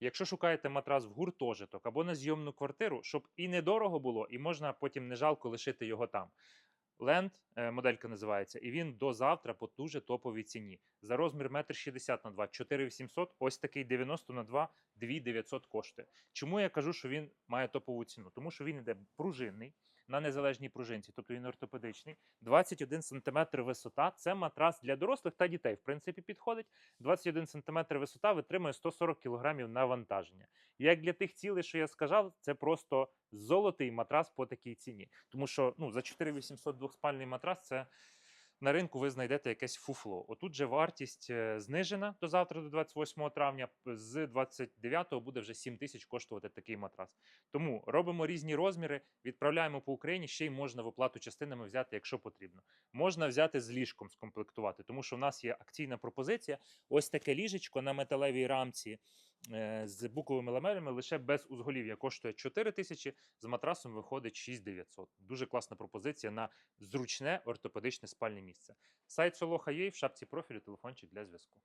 Якщо шукаєте матрас в гуртожиток або на зйомну квартиру, щоб і недорого було, і можна потім не жалко лишити його там. Ленд, моделька називається, і він до завтра по дуже топовій ціні. За розмір 1,60 на 2 4800, ось такий 90 на 2 2900 коштує. Чому я кажу, що він має топову ціну? Тому що він іде пружинний на незалежній пружинці, тобто він ортопедичний. 21 см висота. Це матрас для дорослих та дітей. В принципі, підходить. 21 см висота витримує 140 кг навантаження. Як для тих цілей, що я сказав, це просто золотий матрас по такій ціні. Тому що ну, за 4800 двохспальний матрас це на ринку ви знайдете якесь фуфло. Отут же вартість е, знижена до завтра, до 28 травня. З 29-го буде вже 7 тисяч коштувати такий матрас. Тому робимо різні розміри, відправляємо по Україні. Ще й можна в оплату частинами взяти, якщо потрібно. Можна взяти з ліжком скомплектувати, тому що в нас є акційна пропозиція. Ось таке ліжечко на металевій рамці з буковими ламелями лише без узголів'я коштує 4 тисячі, з матрасом виходить 6900. Дуже класна пропозиція на зручне ортопедичне спальне місце. Сайт Солоха є в шапці профілю телефончик для зв'язку.